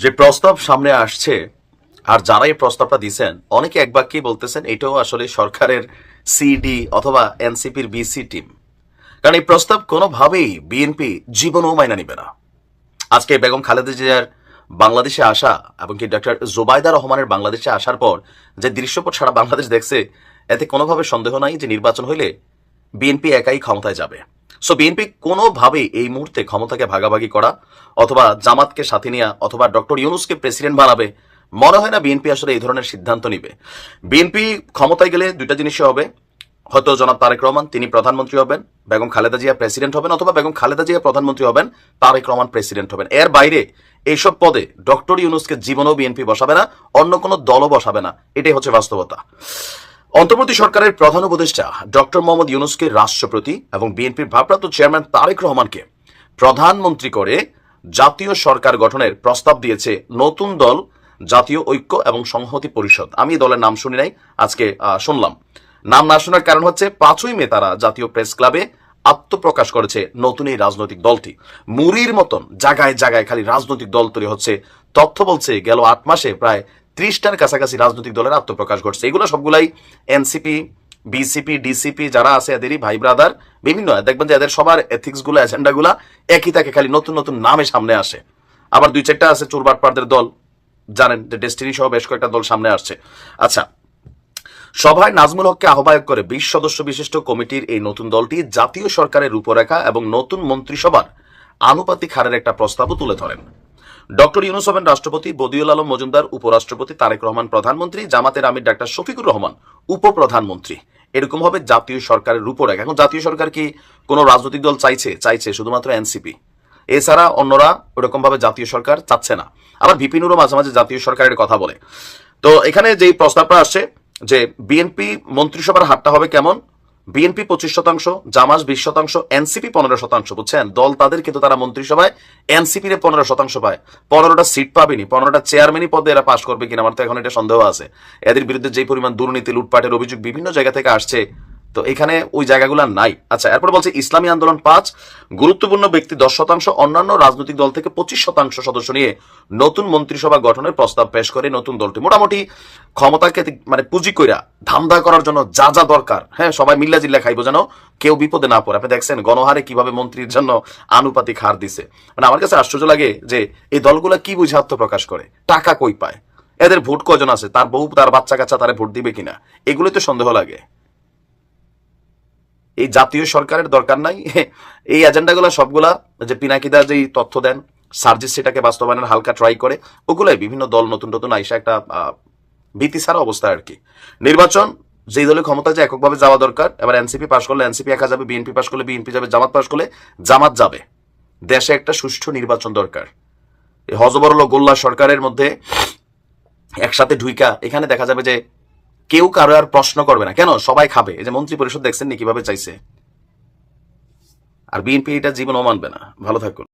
যে প্রস্তাব সামনে আসছে, আর যারা এই প্রস্তাবটা দিছেন, অনেকে এক বাক্যেই বলতেছেন, এটাও আসলে সরকারের সিডি অথবা এনসিপির বিসি টিম কারণ এই প্রস্তাব কোনোভাবেই বিএনপি জীবনও মাইনা নিবে না। আজকে বেগম খালেদা জিয়ার বাংলাদেশে আসা এবং কি ডক্টর জোবাইদা রহমানের বাংলাদেশে আসার পর যে দৃশ্যপট সারা বাংলাদেশ দেখছে, এতে কোনোভাবে সন্দেহ নাই যে নির্বাচন হইলে বিএনপি একাই ক্ষমতায় যাবে। সো বিএনপি কোনোভাবেই এই মুহূর্তে ক্ষমতাকে ভাগাভাগি করা অথবা জামাতকে সাথে নেওয়া অথবা ডক্টর ইউনুসকে প্রেসিডেন্ট বানাবে, মনে হয় না বিএনপি আসলে এই ধরনের সিদ্ধান্ত নিবে। বিএনপি ক্ষমতায় গেলে দুইটা জিনিসই হবে। হয়তো জনাব তারেক রহমান, তিনি প্রধানমন্ত্রী হবেন, বেগম খালেদা জিয়া প্রেসিডেন্ট হবেন অথবা বেগম খালেদা জিয়া প্রধানমন্ত্রী হবেন, তারেক রহমান প্রেসিডেন্ট হবেন। এর বাইরে এইসব পদে ডক্টর ইউনুসকে জীবনও বিএনপি বসাবে না, অন্য কোনো দলও বসাবে না। এটাই হচ্ছে বাস্তবতা। অন্তর্বর্তী সরকারের প্রধান উপদেষ্টা ডক্টর মোহাম্মদ ইউনুসকে রাষ্ট্রপতি এবং বিএনপির ভারপ্রাপ্ত চেয়ারম্যান তারেক রহমানকে প্রধানমন্ত্রী করে জাতীয় সরকার গঠনের প্রস্তাব দিয়েছে নতুন দল, জাতীয় ঐক্য এবং সংহতি পরিষদ। আমি দলের নাম শুনি নাই, আজকে শুনলাম। নাম না শোনার কারণ হচ্ছে পাঁচই মে তারা জাতীয় প্রেস ক্লাবে আত্মপ্রকাশ করেছে নতুন এই রাজনৈতিক দলটি। মুরির মতন জায়গায় জায়গায় খালি রাজনৈতিক দল তৈরি হচ্ছে। তথ্য বলছে গেল আট মাসে প্রায় ত্রিশটার কাছাকাছি রাজনৈতিক দলের আত্মপ্রকাশ ঘটছে। এগুলো সবগুলাই এনসিপি, বিসিপি, ডিসিপি যারা আছে এদেরই ভাই ব্রাদার, বিভিন্ন। দেখবেন যে এদের সবার এথিক্সগুলো এজেন্ডা গুলা একই থাকে খালি নতুন নতুন নামে সামনে আসে। আবার দুই চারটা আছে চোরবাটপাড়দের দল, জানেন যে ডেস্টিনি সহ বেশ কয়েকটা দল সামনে আসছে। আচ্ছা সভায় নাজমুল হককে আহ্বায়ক করে বিশ সদস্য বিশিষ্ট কমিটির এই নতুন দলটি জাতীয় সরকারের রূপরেখা এবং নতুন মন্ত্রিসভার আনুপাতিক হারের একটা প্রস্তাবও তুলে ধরেন। ডক্টর ইউনুস হবেন রাষ্ট্রপতি, বদিউল আলম মজুমদার উপরাষ্ট্রপতি, তারেক রহমান প্রধানমন্ত্রী, জামাতের আমির ডাক্তার শফিকুর রহমান উপপ্রধানমন্ত্রী। এরকম হবে জাতীয় সরকারের রূপরেখা। এখন জাতীয় সরকার কি কোনো রাজনৈতিক দল চাইছে? চাইছে শুধুমাত্র এনসিপি। এছাড়া অন্যরা ওরকম ভাবে জাতীয় সরকার চাচ্ছে না। আবার ভিপিনুরও মাঝে মাঝে জাতীয় সরকারের কথা বলে। তো এখানে যেই প্রস্তাবটা আসছে যে বিএনপি মন্ত্রিসভার হারটা হবে কেমন? বিএনপি পঁচিশ শতাংশ জামাস বিশ শতাংশ এনসিপি পনেরো শতাংশ, বুঝছেন? দল তাদের, কিন্তু তারা মন্ত্রিসভায় এনসিপি রে পনেরো শতাংশ পায়। পনেরোটা সিট পাবেনি, পনেরোটা চেয়ারম্যানই পদে এরা পাশ করবে কিনা আমার তো এখন এটা সন্দেহ আছে। এদের বিরুদ্ধে যে পরিমাণ দুর্নীতি, লুটপাটের অভিযোগ বিভিন্ন জায়গা থেকে আসছে তো এখানে ওই জায়গাগুলো নাই। আচ্ছা এরপর বলছে, ইসলামী আন্দোলন পাঁচ, গুরুত্বপূর্ণ ব্যক্তি দশ শতাংশ, অন্যান্য রাজনৈতিক দল থেকে পঁচিশ শতাংশ সদস্য নিয়ে নতুন মন্ত্রিসভা গঠনের প্রস্তাব পেশ করে নতুন দলটি। মোটামুটি ক্ষমতাকে মানে পুঁজি কইরা ধান্দা করার জন্য যা যা দরকার হ্যাঁ সবাই মিল্লা জিল্লা খাইবো যেন কেউ বিপদে না পড়ে। আপনি দেখছেন গণহারে কীভাবে মন্ত্রীর জন্য আনুপাতিক হার দিছে। মানে আমার কাছে আশ্চর্য লাগে যে এই দলগুলা কি বুঝে আত্মপ্রকাশ করে, টাকা কই পায়, এদের ভোট কজন আছে, তার বউ, তার বাচ্চা কাচ্চা তারা ভোট দিবে কিনা, এগুলোই তো সন্দেহ লাগে। এই জাতীয় সরকারের দরকার নাই। এই এজেন্ডাগুলো সবগুলা যে পিনাকিদা যেই তথ্য দেন, সার্জিস সেটাকে বাস্তবায়নের হালকা ট্রাই করে, ওগুলাই বিভিন্ন দল নতুন নতুন আইসা একটা ভীতি ছাড়া অবস্থা আর কি। নির্বাচন, যেই দলের ক্ষমতা যে এককভাবে যাওয়া দরকার, এবার এনসিপি পাশ করলে এনসিপি একা যাবে, বিএনপি পাশ করলে বিএনপি যাবে, জামাত পাশ করলে জামাত যাবে। দেশে একটা সুষ্ঠু নির্বাচন দরকার। হজবরল গোল্লা সরকারের মধ্যে একসাথে ঢুইকা, এখানে দেখা যাবে যে কেউ কারও আর প্রশ্ন করবে না। কেন? সবাই খাবে। এই যে মন্ত্রী পরিষদ দেখছেন নি কীভাবে চাইছে? আর বিএনপি এটা জীবনও মানবে না। ভালো থাকুন।